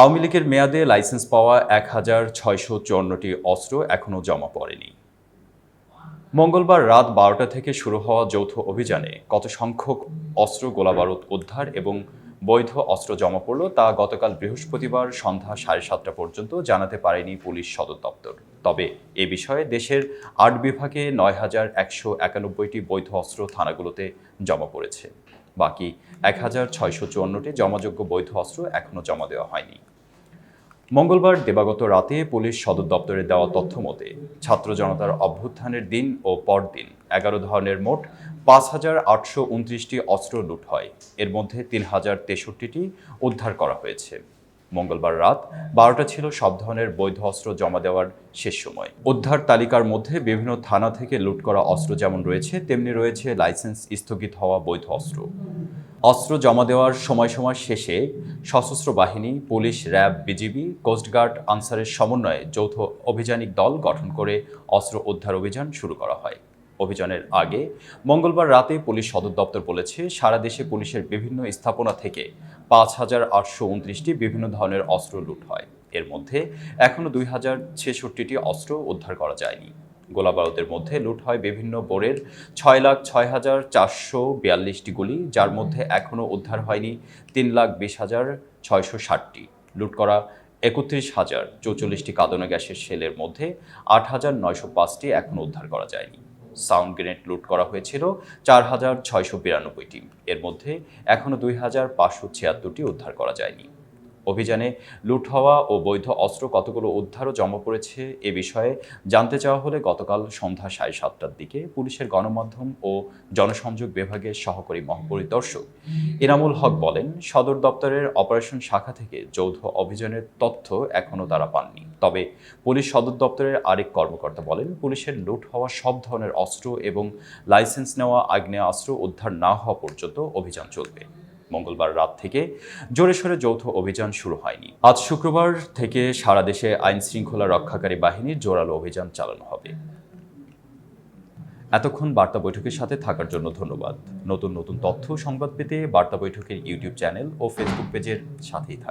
আওয়ামী লীগের মেয়াদে লাইসেন্স পাওয়া এক হাজার ছয়শো চুয়ান্নটি অস্ত্র এখনও জমা পড়েনি। মঙ্গলবার রাত বারোটা থেকে শুরু হওয়া যৌথ অভিযানে কত সংখ্যক অস্ত্র গোলাবারুদ উদ্ধার এবং বৈধ অস্ত্র জমা পড়ল তা গতকাল বৃহস্পতিবার সন্ধ্যা সাড়ে সাতটা পর্যন্ত জানাতে পারেনি পুলিশ সদর দপ্তর। তবে এ বিষয়ে দেশের আট বিভাগে নয় হাজার একশো একানব্বইটি বৈধ অস্ত্র থানাগুলোতে জমা পড়েছে। বাকি এক হাজার ছয়শো চুয়ান্নটি জমাযোগ্য বৈধ অস্ত্র এখনও জমা দেওয়া হয়নি। মঙ্গলবার দেবাগত রাতে পুলিশ সদর দপ্তরে দেওয়া তথ্য মতে ছাত্র জনতার অভ্যুত্থানের দিন ও পরদিন এগারো ধরনের মোট পাঁচ হাজার আটশো উনত্রিশটি অস্ত্র লুট হয়। এর মধ্যে তিন হাজার তেষট্টিটি উদ্ধার করা হয়েছে। মঙ্গলবার রাত বারোটা ছিল, সব ধরনের বৈধ অস্ত্র জমা দেওয়ার শেষ সময়। উদ্ধার তালিকার মধ্যে বিভিন্ন থানা থেকে লুট করা অস্ত্র যেমন রয়েছে, তেমনি রয়েছে লাইসেন্স স্থগিত হওয়া বৈধ অস্ত্র। অস্ত্র জমা দেওয়ার সময়সীমা শেষে সশস্ত্র বাহিনী, পুলিশ, র্যাব, বিজিবি কোস্টগার্ড আনসারের সমন্বয়ে যৌথ অভিযানিক দল গঠন করে অস্ত্র উদ্ধার অভিযান শুরু করা হয়। অভিযানের আগে মঙ্গলবার রাতে পুলিশ সদর দপ্তর বলেছে, সারা দেশে পুলিশের বিভিন্ন স্থাপনা থেকে পাঁচ হাজার আটশো উনত্রিশটি বিভিন্ন ধরনের অস্ত্র লুট হয়। এর মধ্যে এখনও দুই হাজার ছেষট্টিটি অস্ত্র উদ্ধার করা যায়নি। গোলাবারুদের মধ্যে লুট হয় বিভিন্ন বোরের ছয় লাখ ছয় হাজার চারশো বিয়াল্লিশটি গুলি, যার মধ্যে এখনও উদ্ধার হয়নি তিন লাখ বিশ হাজার ছয়শো ষাটটি। লুট করা একত্রিশ হাজার চৌচল্লিশটি কাঁদনা গ্যাসের সেলের মধ্যে আট হাজার নয়শো পাঁচটি এখনও উদ্ধার করা যায়নি। সাউন্ড গ্রেনেড লুট করা হয়েছিল চার হাজার ছয়শো বিরানব্বইটি এর মধ্যে এখনও দুই হাজার পাঁচশো ছিয়াত্তরটি উদ্ধার করা যায়নি। অভিযানে লুট হওয়া ও বৈধ অস্ত্র কতগুলো উদ্ধারও জমা পড়েছে এ বিষয়ে জানতে চাওয়া হলে গতকাল সন্ধ্যা সাড়ে সাতটার দিকে পুলিশের গণমাধ্যম ও জনসংযোগ বিভাগের সহকারী মহাপরিদর্শক এনামুল হক বলেন, সদর দপ্তরের অপারেশন শাখা থেকে যৌথ অভিযানের তথ্য এখনও তারা পাননি। তবে পুলিশ সদর দপ্তরের আরেক কর্মকর্তা বলেন, পুলিশের লুট হওয়া সব ধরনের অস্ত্র এবং লাইসেন্স নেওয়া, আগ্নেয়াস্ত্র উদ্ধার না হওয়া পর্যন্ত অভিযান চলবে। মঙ্গলবার রাত থেকে জোরে সোরে যৌথ অভিযান শুরু হয়নি। আজ শুক্রবার থেকে সারা দেশে আইন শৃঙ্খলা রক্ষাকারী বাহিনীর জোরালো অভিযান চালানো হবে। এতক্ষণ বার্তা বৈঠকের সাথে থাকার জন্য ধন্যবাদ। নতুন নতুন তথ্য সংবাদ পেতে বার্তা বৈঠকের ইউটিউব চ্যানেল ও ফেসবুক পেজের সাথেই থাকুন।